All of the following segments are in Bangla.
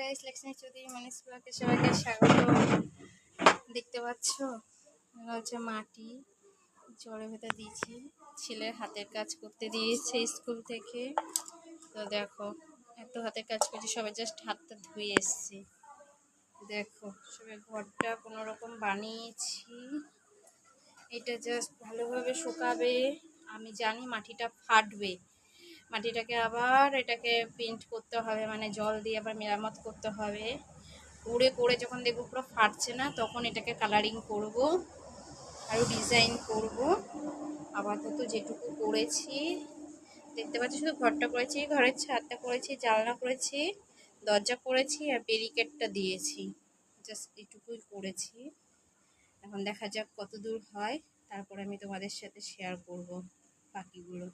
গাইস লক্ষ্মী চৌধুরী মনীষ ব্লকে সবাইকে স্বাগত। দেখতে পাচ্ছ? হচ্ছে মাটি, জলের ভেতর দিয়েছি। ছেলের হাতের কাজ করতে দিয়েছে স্কুল থেকে। তো দেখো, এত হাতের কাজ করছি, সবাই জাস্ট হাতটা ধুয়ে এসছি। দেখো, সবাই ঘরটা কোনো রকম বানিয়েছি। এটা জাস্ট ভালোভাবে শুকাবে। আমি জানি মাটিটা ফাটবে। মাটিটাকে আবার এটাকে পেন্ট করতে হবে মানে জল দিয়ে আবার মেরামত করতে হবে। করে করে যখন দেখব পুরো ফাটছে না, তখন এটাকে কালারিং করব আরও ডিজাইন করব। আপাতত যেটুকু করেছি, দেখতে পাচ্ছি শুধু ঘরটা করেছি, ঘরের ছাদটা করেছি, জানলা করেছি, দরজা করেছি আর ব্যারিকেডটা দিয়েছি। জাস্ট এটুকুই করেছি। এখন দেখা যাক কত দূর হয়, তারপরে আমি তোমাদের সাথে শেয়ার করব বাকিগুলো।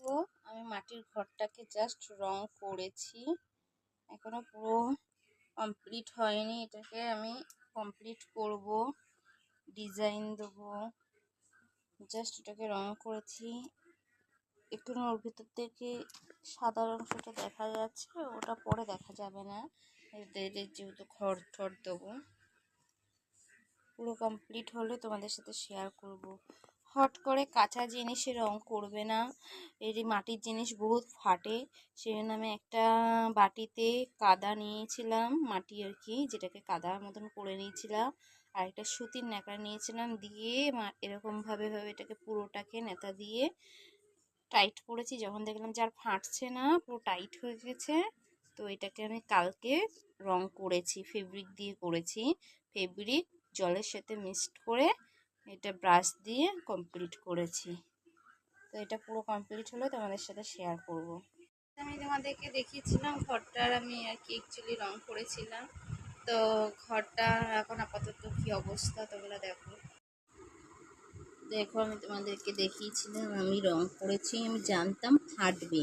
তো আমি মাটির ঘরটাকে জাস্ট রং করেছি। এখনও পুরো কমপ্লিট হয়নি, এটাকে আমি কমপ্লিট করব ডিজাইন দেবো। জাস্ট এটাকে রং করেছি। একটু ওর ভিতর থেকে সাদা অংশটা দেখা যাচ্ছে, ওটা পরে দেখা যাবে না। যেহেতু ঘর ঠর দেবো। পুরো কমপ্লিট হলে তোমাদের সাথে শেয়ার করব। হট করে কাঁচা জিনিসে রং করবে না। এই মাটির জিনিস বহুত ফাটে। সেই জন্য আমি একটা বাটিতে কাদা নিয়েছিলাম, মাটি আর কি, যেটাকে কাদার মতন করে নিয়েছিলাম। আর একটা সুতির ন্যাকড়া নিয়েছিলাম দিয়ে এরকমভাবে ভাবে এটাকে পুরোটাকে নেতা দিয়ে টাইট করেছি। যখন দেখলাম যে আর ফাটছে না, পুরো টাইট হয়ে গেছে, তো এটাকে আমি কালকে রং করেছি, ফেব্রিক দিয়ে করেছি। ফেব্রিক জলের সাথে মিক্সড করে এটা ব্রাশ দিয়ে কমপ্লিট করেছি। তো এটা পুরো কমপ্লিট হলে, তোমাদের সাথে শেয়ার করব। আমি তোমাদেরকে দেখিয়েছিলাম, ঘরটার আমি আর কি অ্যাকচুয়ালি রং করেছিলাম। তো ঘরটা এখন আপাতত কি অবস্থা তোমরা দেখো। দেখো, আমি তোমাদেরকে দেখিয়েছিলাম, আমি রং করেছি, আমি জানতাম ফাটবে।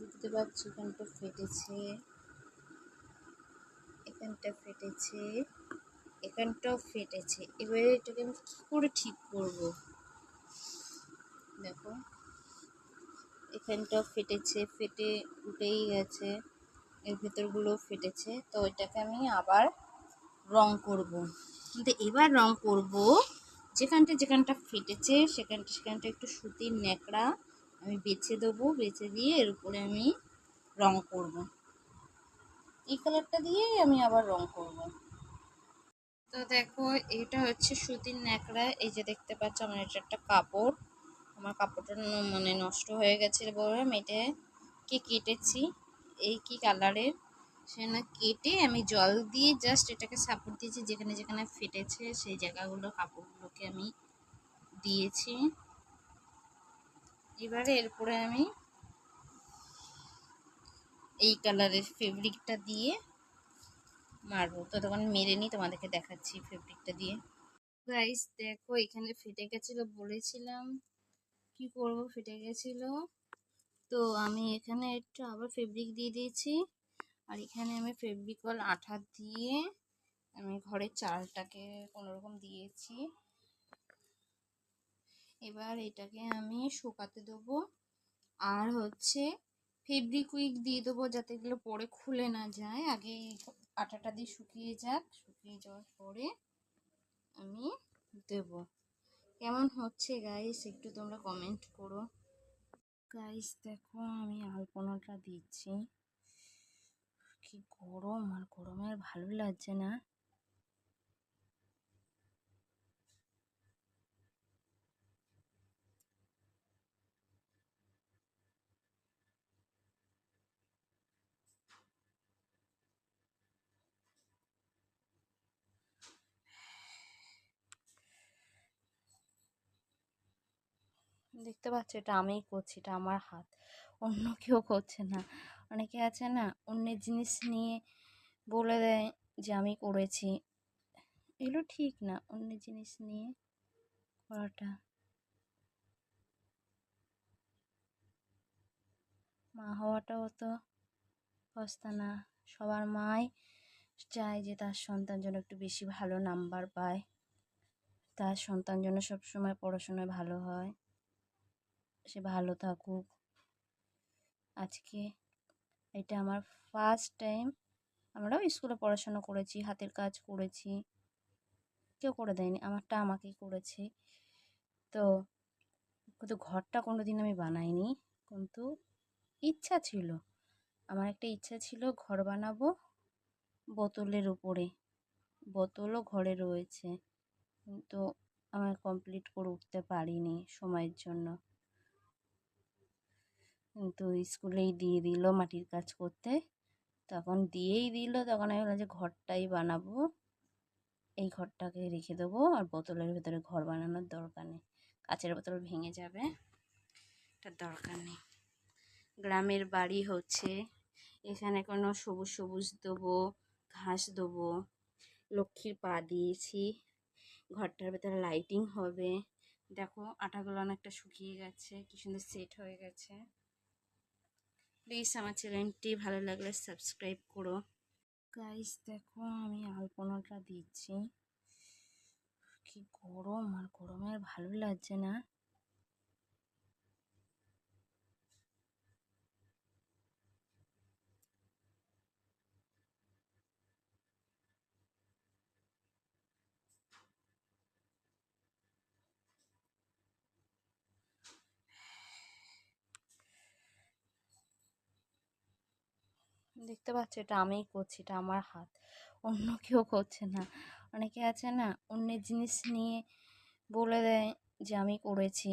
দেখতে পাচ্ছি এখানটা ফেটেছে। এখানটা ফেটেছে। এখানটাও ফেটেছে। এবারে এটাকে আমি কী করে ঠিক করব? দেখো এখানটাও ফেটেছে, ফেটে উঠেই গেছে, এর ভেতরগুলো ফেটেছে। তো এটাকে আমি আবার রং করব। কিন্তু এবার রং করব যেখানটা যেখানটা ফেটেছে, সেখানটা সেখানটা একটু সুতির ন্যাকড়া আমি বেছে দেবো, বেছে দিয়ে এর উপরে আমি রং করব। এই কালারটা দিয়ে আমি আবার রং করব। তো দেখো এটা হচ্ছে সুতির ন্যাকড়া। এই যে দেখতে পাচ্ছ, আমার এটা একটা কাপড়। আমার কাপড়টা মানে নষ্ট হয়ে গেছে বলে আমি এটা কি কেটেছি? এই কি কালারের? সেটা কেটে আমি জল দিয়ে জাস্ট এটাকে সাপোর্ট দিয়েছি, যেখানে যেখানে ফেটেছে, সেই জায়গাগুলো কাপড়গুলোকে আমি দিয়েছি। এবারে এরপরে আমি এই কালারের ফেব্রিকটা দিয়ে মারবো। তো তখন মেরে নিই, তোমাদেরকে দেখাচ্ছি ফেব্রিকটা দিয়ে। গাইস দেখো, এখানে ফেটে গেছিল বলেছিলাম। কি করব? ফেটে গেছিল। তো আমি এখানে একটু আবার ফেব্রিক দিয়ে দিয়েছি। আর এখানে আমি ফেব্রিকল আঠা দিয়ে আমি ঘরের চালটাকে কোনোরকম দিয়েছি। এবার এটাকে আমি শুকাতে দেবো। আর হচ্ছে ফেব্রিক উইক দিয়ে দেবো যাতে এগুলো পরে খুলে না যায়। আগে আটাটা দিয়ে শুকিয়ে যাক, শুকিয়ে যাওয়ার পরে আমি দেব। কেমন হচ্ছে গাইস একটু তোমরা কমেন্ট করো। গাইস দেখো, আমি আলপনাটা দিচ্ছি। কি গরম, আর গরমে আর ভালো লাগছে না। দেখতে পাচ্ছ এটা আমিই করছি, এটা আমার হাত। অন্য কেউ করছে না। অনেকে আছে না, অন্যের জিনিস নিয়ে বলে দেয় যে আমি করেছি। এগুলো ঠিক না অন্য জিনিস নিয়ে করাটা। মা হওয়াটাও তো সস্তা না সবার মাই চায় যে তার সন্তান যেন একটু বেশি ভালো নাম্বার পায়। তার সন্তান যেন সবসময় পড়াশোনায় ভালো হয়। সে ভালো থাকুক। আজকে এটা আমার ফার্স্ট টাইম আমরাও স্কুলে পড়াশোনা করেছি, হাতের কাজ করেছি। কেউ করে দেয়নি, আমারটা আমাকেই করেছে। তো কিন্তু ঘরটা কোনো দিন আমি বানাইনি, কিন্তু ইচ্ছা ছিল। আমার একটা ইচ্ছা ছিল ঘর বানাবো বোতলের উপরে, বোতলও ঘরে রয়েছে। কিন্তু আমার কমপ্লিট করে উঠতে পারিনি সময়ের জন্য। কিন্তু স্কুলেই দিয়ে দিল মাটির কাজ করতে। তখন দিয়েই দিল, তখন আমি বললাম যে ঘরটাই বানাবো। এই ঘরটাকে রেখে দেবো, আর বোতলের ভেতরে ঘর বানানোর দরকার নেই। কাচের বোতল ভেঙে যাবে এটার দরকার নেই। গ্রামের বাড়ি হচ্ছে, এখানে কোনো সবুজ সবুজ দেবো, ঘাস দেবো, লক্ষ্মীর পা দিয়েছি, ঘরটার ভেতরে লাইটিং হবে। দেখো, আটাগুলো অনেকটা শুকিয়ে গেছে, কি সুন্দর সেট হয়ে গেছে। প্লিজ আমার চ্যানেলটি ভালো লাগলে সাবস্ক্রাইব করো। গাইস দেখো আমি আলপনাটা দিচ্ছি। কি গরম, আর গরমে আর ভালো লাগছে না। দেখতে পাচ্ছ এটা আমিই করছি, এটা আমার হাত। অন্য কেউ করছে না। অনেকে আছে না, অন্যের জিনিস নিয়ে বলে দেয় যে আমি করেছি।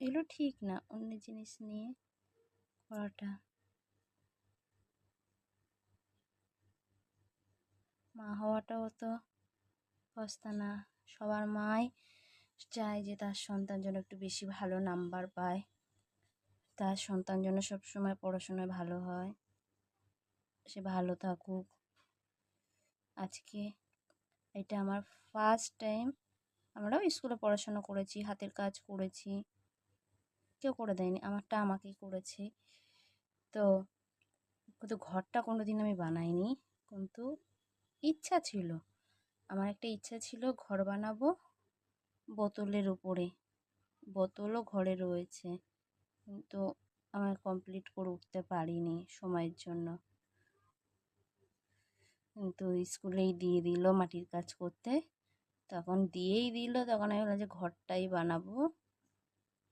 এগুলো ঠিক না, অন্যের জিনিস নিয়ে করাটা। মা হওয়াটাও তো সস্তা না সবার মাই চায় যে তার সন্তান যেন একটু বেশি ভালো নাম্বার পায়। তার সন্তান যেন সবসময় পড়াশোনায় ভালো হয়। সে ভালো থাকুক। আজকে এটা আমার ফার্স্ট টাইম আমরাও স্কুলে পড়াশোনা করেছি, হাতের কাজ করেছি। কেউ করে দেয়নি, আমারটা আমাকেই করেছে। তো কিন্তু ঘরটা কোনো দিন আমি বানাইনি, কিন্তু ইচ্ছা ছিল। আমার একটা ইচ্ছা ছিল ঘর বানাবো বোতলের উপরে, বোতলও ঘরে রয়েছে। কিন্তু আমার কমপ্লিট করে উঠতে পারিনি সময়ের জন্য। কিন্তু স্কুলেই দিয়ে দিল মাটির কাজ করতে। তখন দিয়েই দিল, তখন আমি বললাম যে ঘরটাই বানাবো।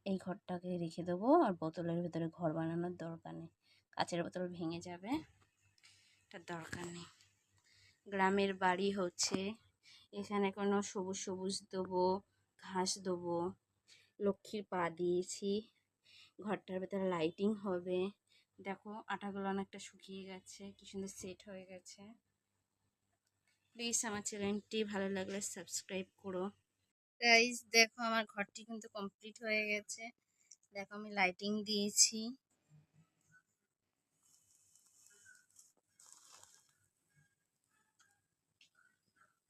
এই ঘরটাকে রেখে দেবো, আর বোতলের ভেতরে ঘর বানানোর দরকার নেই। কাচের বোতল ভেঙে যাবে এটার দরকার নেই। গ্রামের বাড়ি হচ্ছে, এখানে কোনো সবুজ সবুজ দেবো, ঘাস দেবো, লক্ষ্মীর পা দিয়েছি, ঘরটার ভেতরে লাইটিং হবে। দেখো, আটাগুলো অনেকটা শুকিয়ে গেছে, কি সুন্দর সেট হয়ে গেছে। প্লিজ আমার চ্যানেলটি ভালো লাগলে সাবস্ক্রাইব করো। গাইজ দেখো আমার ঘরটি কিন্তু কমপ্লিট হয়ে গেছে। দেখো আমি লাইটিং দিয়েছি।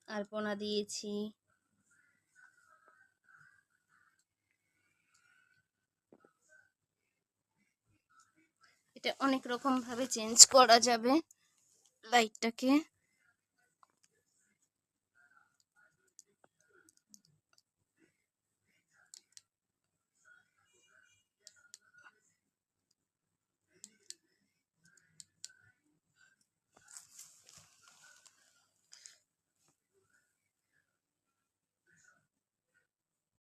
আলপনা দিয়েছি। এটা অনেক রকম ভাবে চেঞ্জ করা যাবে লাইটটাকে